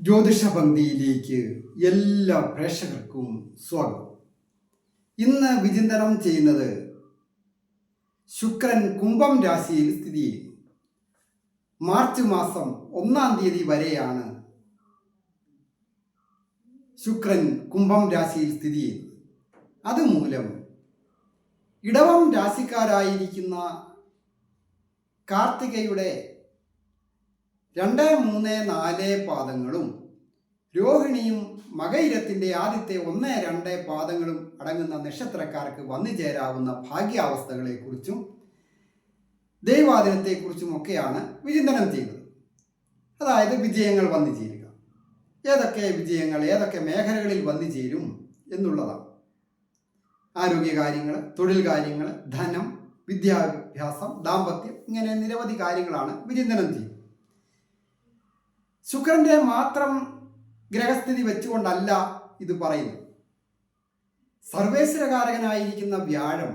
ജ്യോതിഷ പങ്ക്തിയിലേക്ക് എല്ലാ പ്രേക്ഷകർക്കും സ്വാഗതം. ഇന്ന് വിചിന്തനം ചെയ്യുന്നത് ശുക്രൻ കുംഭം രാശിയിൽ സ്ഥിതി ചെയ്യുന്നു. മാർച്ച് മാസം ഒന്നാം തീയതി വരെയാണ് ശുക്രൻ കുംഭം രാശിയിൽ സ്ഥിതി ചെയ്യുന്നത്. അതുമൂലം ഇടവം രാശിക്കാരായിരിക്കുന്ന കാർത്തികയുടെ രണ്ട് മൂന്ന് നാല് പാദങ്ങളും രോഹിണിയും മകയിരത്തിന്റെ ആദ്യത്തെ ഒന്ന് രണ്ട് പാദങ്ങളും അടങ്ങുന്ന നക്ഷത്രക്കാർക്ക് വന്നു ചേരാവുന്ന ഭാഗ്യാവസ്ഥകളെക്കുറിച്ചും ദൈവാദിനത്തെക്കുറിച്ചും ഒക്കെയാണ് വിചിന്തനം ചെയ്യുന്നത്. അതായത് വിജയങ്ങൾ വന്നു ചേരുക. ഏതൊക്കെ വിജയങ്ങൾ ഏതൊക്കെ മേഖലകളിൽ വന്നു ചേരും എന്നുള്ളതാണ്. ആരോഗ്യകാര്യങ്ങൾ തൊഴിൽ കാര്യങ്ങൾ ധനം വിദ്യാഭ്യാസം ദാമ്പത്യം ഇങ്ങനെ നിരവധി കാര്യങ്ങളാണ് വിചിന്തനം ചെയ്യുന്നത്. ശുക്രന്റെ മാത്രം ഗ്രഹസ്ഥിതി വെച്ചുകൊണ്ടല്ല ഇത് പറയുന്നത്. സർവേശ്വരകാരകനായിരിക്കുന്ന വ്യാഴം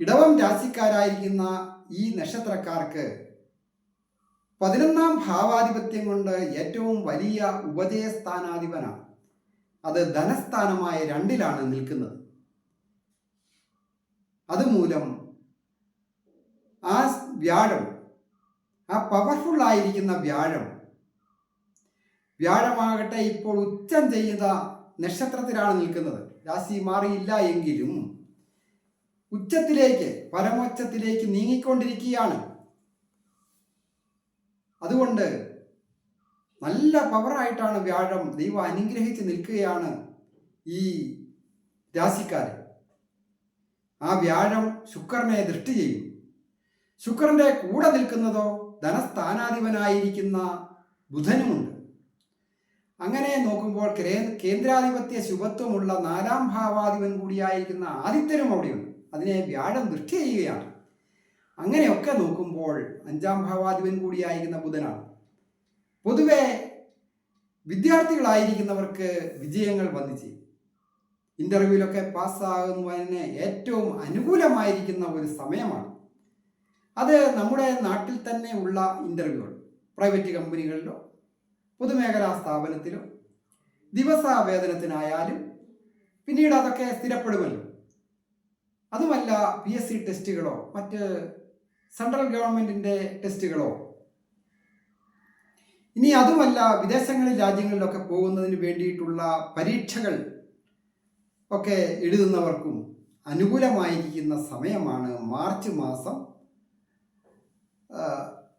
ഇടവം രാശിക്കാരായിരിക്കുന്ന ഈ നക്ഷത്രക്കാർക്ക് പതിനൊന്നാം ഭാവാധിപത്യം കൊണ്ട് ഏറ്റവും വലിയ ഉപജയസ്ഥാനാധിപനാണ്. അത് ധനസ്ഥാനമായ രണ്ടിലാണ് നിൽക്കുന്നത്. അതുമൂലം ആ വ്യാഴം ആ പവർഫുൾ ആയിരിക്കുന്ന വ്യാഴം. വ്യാഴമാകട്ടെ ഇപ്പോൾ ഉച്ചം ചെയ്യുന്ന നക്ഷത്രത്തിലാണ് നിൽക്കുന്നത്. രാശി മാറിയില്ല എങ്കിലും ഉച്ചത്തിലേക്ക് പരമോച്ചത്തിലേക്ക് നീങ്ങിക്കൊണ്ടിരിക്കുകയാണ്. അതുകൊണ്ട് നല്ല പവറായിട്ടാണ് വ്യാഴം ദൈവം അനുഗ്രഹിച്ച് നിൽക്കുകയാണ് ഈ രാശിക്കാർ ആ വ്യാഴം ശുക്രനെ ദൃഷ്ടി ചെയ്യും. ശുക്രന്റെ കൂടെ നിൽക്കുന്നതോ ധനസ്ഥാനാധിപനായിരിക്കുന്ന ബുധനുമുണ്ട്. അങ്ങനെ നോക്കുമ്പോൾ കേന്ദ്രാധിപത്യ ശുഭത്വമുള്ള നാലാം ഭാവാധിപൻ കൂടിയായിരിക്കുന്ന ആദിത്യനും അവിടെയുണ്ട്. അതിനെ വ്യാഴം ദൃഷ്ടി ചെയ്യുകയാണ്. അങ്ങനെയൊക്കെ നോക്കുമ്പോൾ അഞ്ചാം ഭാവാധിപൻ കൂടിയായിരിക്കുന്ന ബുധനാണ്. പൊതുവെ വിദ്യാർത്ഥികളായിരിക്കുന്നവർക്ക് വിജയങ്ങൾ വന്നു ചെയ്യും ഇന്റർവ്യൂവിലൊക്കെ പാസ്സാകുന്നതിന് ഏറ്റവും അനുകൂലമായിരിക്കുന്ന ഒരു സമയമാണ്. അത് നമ്മുടെ നാട്ടിൽ തന്നെ ഉള്ള ഇന്റർവ്യൂകൾ പ്രൈവറ്റ് കമ്പനികളിലോ പൊതുമേഖലാ സ്ഥാപനത്തിലോ ദിവസ വേതനത്തിനായാലും പിന്നീട് അതൊക്കെ സ്ഥിരപ്പെടുമല്ലോ. അതുമല്ല പി എസ് സി ടെസ്റ്റുകളോ മറ്റ് സെൻട്രൽ ഗവൺമെന്റിന്റെ ടെസ്റ്റുകളോ. ഇനി അതുമല്ല വിദേശങ്ങളിൽ രാജ്യങ്ങളിലൊക്കെ പോകുന്നതിന് വേണ്ടിയിട്ടുള്ള പരീക്ഷകൾ ഒക്കെ എഴുതുന്നവർക്കും അനുകൂലമായിരിക്കുന്ന സമയമാണ് മാർച്ച് മാസം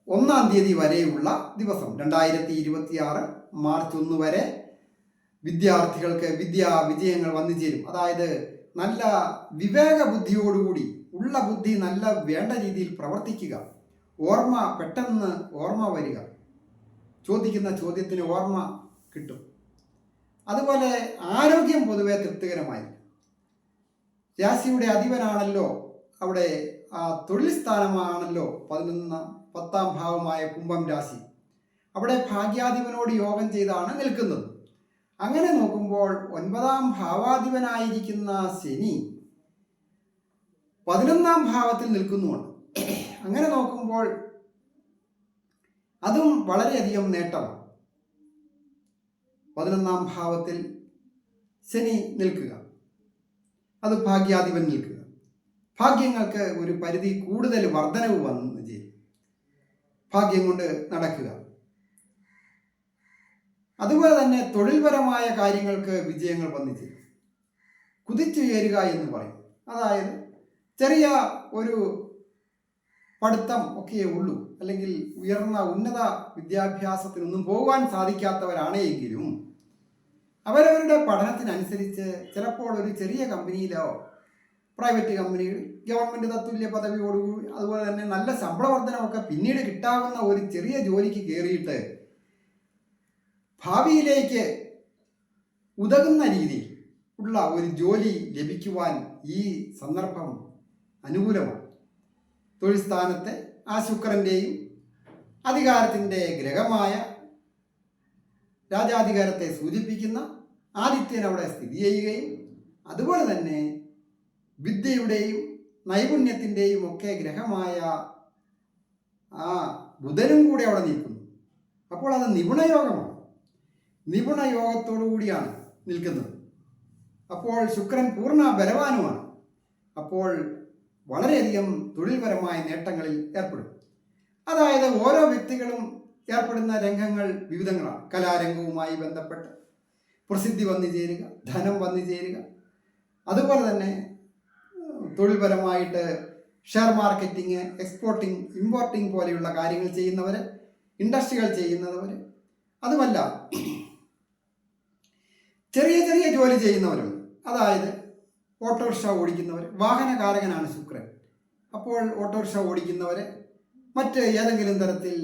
ഒന്നാം തീയതി വരെയുള്ള ദിവസം രണ്ടായിരത്തി ഇരുപത്തിയാറ് മാർച്ച് ഒന്ന് വരെ വിദ്യാർത്ഥികൾക്ക് വിദ്യാ വിജയങ്ങൾ വന്നു ചേരും. അതായത് നല്ല വിവേക ബുദ്ധിയോടുകൂടി ഉള്ള ബുദ്ധി നല്ല വേണ്ട രീതിയിൽ പ്രവർത്തിക്കുക. ഓർമ്മ പെട്ടെന്ന് ഓർമ്മ വരിക. ചോദിക്കുന്ന ചോദ്യത്തിന് ഓർമ്മ കിട്ടും. അതുപോലെ ആരോഗ്യം പൊതുവെ തൃപ്തികരമായി രാശിയുടെ അധിപനാണല്ലോ അവിടെ തൊഴിൽ സ്ഥാനമാണല്ലോ പതിനൊന്നാം പത്താം ഭാവമായ കുംഭം രാശി. അവിടെ ഭാഗ്യാധിപനോട് യോഗം ചെയ്താണ് നിൽക്കുന്നത്. അങ്ങനെ നോക്കുമ്പോൾ ഒൻപതാം ഭാവാധിപനായിരിക്കുന്ന ശനി പതിനൊന്നാം ഭാവത്തിൽ നിൽക്കുന്നുണ്ട്. അങ്ങനെ നോക്കുമ്പോൾ അതും വളരെയധികം നേട്ടമാണ്. പതിനൊന്നാം ഭാവത്തിൽ ശനി നിൽക്കുക. അത് ഭാഗ്യാധിപൻ നിൽക്കുക. ഭാഗ്യങ്ങൾക്ക് ഒരു പരിധി കൂടുതൽ വർധനവ് വന്നു ചെയ്യും ഭാഗ്യം കൊണ്ട് നടക്കുക. അതുപോലെ തന്നെ തൊഴിൽപരമായ കാര്യങ്ങൾക്ക് വിജയങ്ങൾ വന്നു കുതിച്ചുയരുക എന്ന് പറയും. അതായത് ചെറിയ ഒരു പഠിത്തം ഒക്കെയേ ഉള്ളൂ. അല്ലെങ്കിൽ ഉയർന്ന ഉന്നത വിദ്യാഭ്യാസത്തിനൊന്നും പോകാൻ സാധിക്കാത്തവരാണ് എങ്കിലും അവരവരുടെ പഠനത്തിനനുസരിച്ച് ചിലപ്പോൾ ഒരു ചെറിയ കമ്പനിയിലോ പ്രൈവറ്റ് കമ്പനികൾ ഗവൺമെന്റ് തത്തുല്യ പദവിയോടുകൂടി അതുപോലെ തന്നെ നല്ല ശമ്പള വർധനമൊക്കെ പിന്നീട് കിട്ടാവുന്ന ഒരു ചെറിയ ജോലിക്ക് കയറിയിട്ട് ഭാവിയിലേക്ക് ഉതകുന്ന രീതിയിൽ ഉള്ള ഒരു ജോലി ലഭിക്കുവാൻ ഈ സന്ദർഭം അനുകൂലമാണ്. തൊഴിൽ സ്ഥാനത്തെ ആ ശുക്രന്റെയും അധികാരത്തിന്റെ ഗ്രഹമായ രാജാധികാരത്തെ സൂചിപ്പിക്കുന്ന ആദിത്യൻ അവിടെ സ്ഥിതി ചെയ്യുകയും അതുപോലെ തന്നെ വിദ്യയുടെയും നൈപുണ്യത്തിന്റെയും ഒക്കെ ഗ്രഹമായ ആ ബുധനും കൂടെ അവിടെ നിൽക്കുന്നു. അപ്പോൾ അത് നിപുണയോഗമാണ്. നിപുണയോഗത്തോടു കൂടിയാണ് നിൽക്കുന്നത്. അപ്പോൾ ശുക്രൻ പൂർണ ബലവാനുമാണ്. അപ്പോൾ വളരെയധികം തൊഴിൽപരമായ നേട്ടങ്ങളിൽ ഏർപ്പെടും. അതായത് ഓരോ വ്യക്തികളും ഏർപ്പെടുന്ന രംഗങ്ങൾ വിവിധങ്ങളാണ്. കലാരംഗവുമായി ബന്ധപ്പെട്ട് പ്രസിദ്ധി വന്നു ചേരുക ധനം വന്നു ചേരുക. അതുപോലെ തന്നെ തൊഴിൽപരമായിട്ട് ഷെയർ മാർക്കറ്റിംഗ് എക്സ്പോർട്ടിംഗ് ഇമ്പോർട്ടിംഗ് പോലെയുള്ള കാര്യങ്ങൾ ചെയ്യുന്നവർ ഇൻഡസ്ട്രികൾ ചെയ്യുന്നവർ അതുമല്ല ചെറിയ ചെറിയ ജോലി ചെയ്യുന്നവരുണ്ട് അതായത് ഓട്ടോറിക്ഷ ഓടിക്കുന്നവർ വാഹനകാരകനാണ് ശുക്രൻ. അപ്പോൾ ഓട്ടോറിക്ഷ ഓടിക്കുന്നവർ മറ്റ് ഏതെങ്കിലും തരത്തിൽ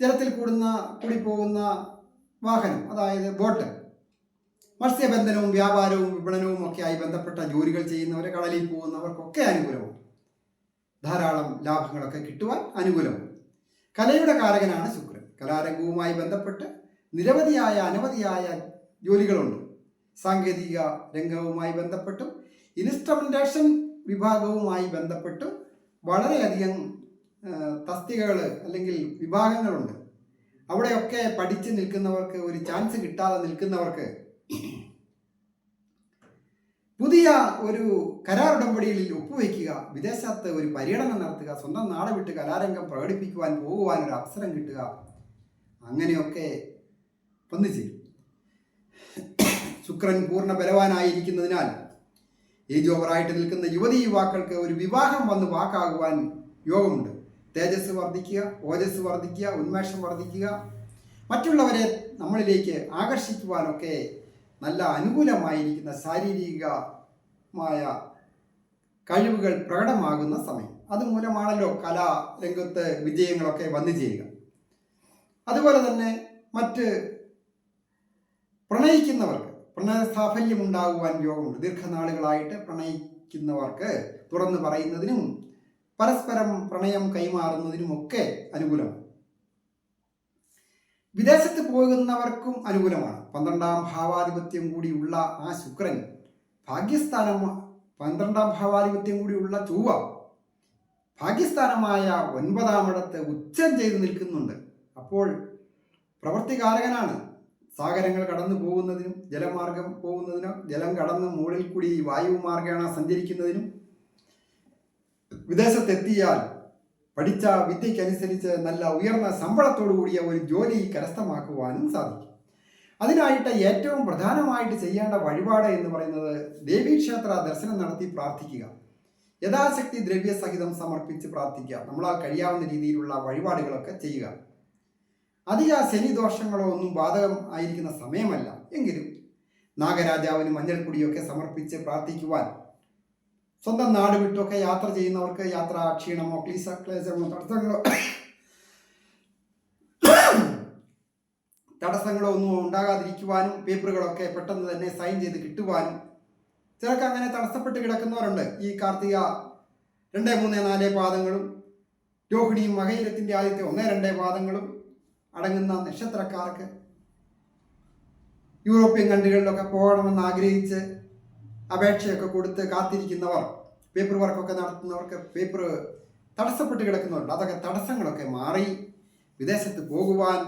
ജലത്തിൽ കൂടുന്ന കൂടി പോകുന്ന വാഹനം അതായത് ബോട്ട് മത്സ്യബന്ധനവും വ്യാപാരവും വിപണനവും ഒക്കെ ആയി ബന്ധപ്പെട്ട ജോലികൾ ചെയ്യുന്നവർ കടലിൽ പോകുന്നവർക്കൊക്കെ അനുകൂലവും. ധാരാളം ലാഭങ്ങളൊക്കെ കിട്ടുവാൻ അനുകൂലവും. കലയുടെ കാരകനാണ് ശുക്രൻ. കലാരംഗവുമായി ബന്ധപ്പെട്ട് നിരവധിയായ അനവധിയായ ജോലികളുണ്ട്. സാങ്കേതിക രംഗവുമായി ബന്ധപ്പെട്ടും ഇൻസ്ട്രുമെന്റേഷൻ വിഭാഗവുമായി ബന്ധപ്പെട്ടും വളരെയധികം തസ്തികകൾ അല്ലെങ്കിൽ വിഭാഗങ്ങളുണ്ട്. അവിടെയൊക്കെ പഠിച്ച് നിൽക്കുന്നവർക്ക് ഒരു ചാൻസ് കിട്ടാതെ നിൽക്കുന്നവർക്ക് പുതിയ ഒരു കരാർ ഉടമ്പടിയിൽ ഒപ്പുവെക്കുക വിദേശത്ത് ഒരു പര്യടനം നടത്തുക സ്വന്തം നാട് വിട്ട് കലാരംഗം പ്രകടിപ്പിക്കുവാൻ പോകുവാൻ ഒരു അവസരം കിട്ടുക അങ്ങനെയൊക്കെ വന്നു ചെയ്യും. ശുക്രൻ പൂർണ ബലവാനായിരിക്കുന്നതിനാൽ ഏജ് ഓവറായിട്ട് നിൽക്കുന്ന യുവതി യുവാക്കൾക്ക് ഒരു വിവാഹം വന്ന് വാക്കാകുവാൻ യോഗമുണ്ട്. തേജസ് വർദ്ധിക്കുക ഓജസ് വർദ്ധിക്കുക ഉന്മേഷം വർദ്ധിക്കുക. മറ്റുള്ളവരെ നമ്മളിലേക്ക് ആകർഷിക്കുവാനൊക്കെ നല്ല അനുകൂലമായിരിക്കുന്ന ശാരീരികമായ കഴിവുകൾ പ്രകടമാകുന്ന സമയം. അതുമൂലമാണല്ലോ കലാരംഗത്ത് വിജയങ്ങളൊക്കെ വന്നു ചേരുക. അതുപോലെ തന്നെ മറ്റ് പ്രണയിക്കുന്നവർക്ക് പ്രണയ സാഫല്യം ഉണ്ടാകുവാൻ യോഗമുണ്ട് ദീർഘനാളുകളായിട്ട് പ്രണയിക്കുന്നവർക്ക് തുറന്നു പറയുന്നതിനും പരസ്പരം പ്രണയം കൈമാറുന്നതിനുമൊക്കെ അനുകൂലമാണ്. വിദേശത്ത് പോകുന്നവർക്കും അനുകൂലമാണ്. പന്ത്രണ്ടാം ഭാവാധിപത്യം കൂടിയുള്ള ആ ശുക്രൻ ഭാഗ്യസ്ഥാനം പന്ത്രണ്ടാം ഭാവാധിപത്യം കൂടിയുള്ള ചൊവ്വ ഭാഗ്യസ്ഥാനമായ ഒൻപതാമിടത്ത് ഉച്ചം ചെയ്ത് നിൽക്കുന്നുണ്ട്. അപ്പോൾ പ്രവർത്തികാരകനാണ്. സാഗരങ്ങൾ കടന്നു പോകുന്നതിനും ജലമാർഗം പോകുന്നതിനും ജലം കടന്ന് മുകളിൽ കൂടി വായു മാർഗമാണ് സഞ്ചരിക്കുന്നതിനും വിദേശത്തെത്തിയാൽ പഠിച്ച വിദ്യയ്ക്കനുസരിച്ച് നല്ല ഉയർന്ന ശമ്പളത്തോടു കൂടിയ ഒരു ജോലി കരസ്ഥമാക്കുവാനും സാധിക്കും. അതിനായിട്ട് ഏറ്റവും പ്രധാനമായിട്ട് ചെയ്യേണ്ട വഴിപാട് എന്ന് പറയുന്നത് ദേവീക്ഷേത്ര ദർശനം നടത്തി പ്രാർത്ഥിക്കുക. യഥാശക്തി ദ്രവ്യസഹിതം സമർപ്പിച്ച് പ്രാർത്ഥിക്കുക. നമ്മളാൽ കഴിയാവുന്ന രീതിയിലുള്ള വഴിപാടുകളൊക്കെ ചെയ്യുക. അധിക ശനിദോഷങ്ങളോ ഒന്നും ബാധകം ആയിരിക്കുന്ന സമയമല്ല. എങ്കിലും നാഗരാജാവിന് മഞ്ഞൾപ്പൊടിയൊക്കെ സമർപ്പിച്ച് പ്രാർത്ഥിക്കുവാൻ സ്വന്തം നാട് വിട്ടൊക്കെ യാത്ര ചെയ്യുന്നവർക്ക് യാത്ര ക്ഷീണമോ ക്ലീസ ക്ലേശമോ തടസ്സങ്ങളോ? തടസ്സങ്ങളോ ഒന്നും ഉണ്ടാകാതിരിക്കുവാനും പേപ്പറുകളൊക്കെ പെട്ടെന്ന് തന്നെ സൈൻ ചെയ്ത് കിട്ടുവാനും ചിലർക്ക് അങ്ങനെ തടസ്സപ്പെട്ട് കിടക്കുന്നവരുണ്ട്. ഈ കാർത്തിക രണ്ട് മൂന്ന് നാല് പാദങ്ങളും രോഹിണിയും മകയിരത്തിന്റെ ആദ്യത്തെ ഒന്ന് രണ്ട് പാദങ്ങളും അടങ്ങുന്ന നക്ഷത്രക്കാർക്ക് യൂറോപ്യൻ കൺട്രികളിലൊക്കെ പോകണമെന്ന് ആഗ്രഹിച്ച് അപേക്ഷയൊക്കെ കൊടുത്ത് കാത്തിരിക്കുന്നവർ പേപ്പർ വർക്കൊക്കെ നടത്തുന്നവർക്ക് പേപ്പർ തടസ്സപ്പെട്ട് കിടക്കുന്നവരുണ്ട്. അതൊക്കെ തടസ്സങ്ങളൊക്കെ മാറി വിദേശത്ത് പോകുവാൻ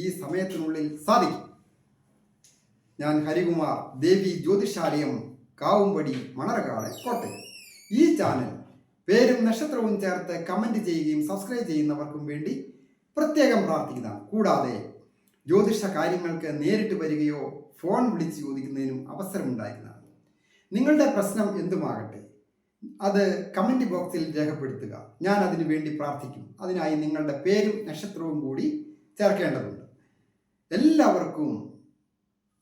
ഈ സമയത്തിനുള്ളിൽ സാധിക്കും. ഞാൻ ഹരികുമാർ ദേവി ജ്യോതിഷാലയം കാവുംപടി മണർകാട് കോട്ടയം. ഈ ചാനൽ പേരും നക്ഷത്രവും ചേർത്ത് കമന്റ് ചെയ്യുകയും സബ്സ്ക്രൈബ് ചെയ്യുന്നവർക്കും വേണ്ടി പ്രത്യേകം പ്രാർത്ഥിക്കുന്നതാണ്. കൂടാതെ ജ്യോതിഷ കാര്യങ്ങൾക്ക് നേരിട്ട് വരികയോ ഫോൺ വിളിച്ച് ചോദിക്കുന്നതിനും അവസരമുണ്ടായിരുന്നതാണ് നിങ്ങളുടെ പ്രശ്നം എന്തുമാകട്ടെ അത് കമന്റ് ബോക്സിൽ രേഖപ്പെടുത്തുക. ഞാൻ അതിനു വേണ്ടി പ്രാർത്ഥിക്കും. അതിനായി നിങ്ങളുടെ പേരും നക്ഷത്രവും കൂടി ചേർക്കേണ്ടതുണ്ട്. എല്ലാവർക്കും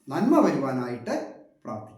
നന്മ വരുവാനായിട്ട് പ്രാർത്ഥിക്കും.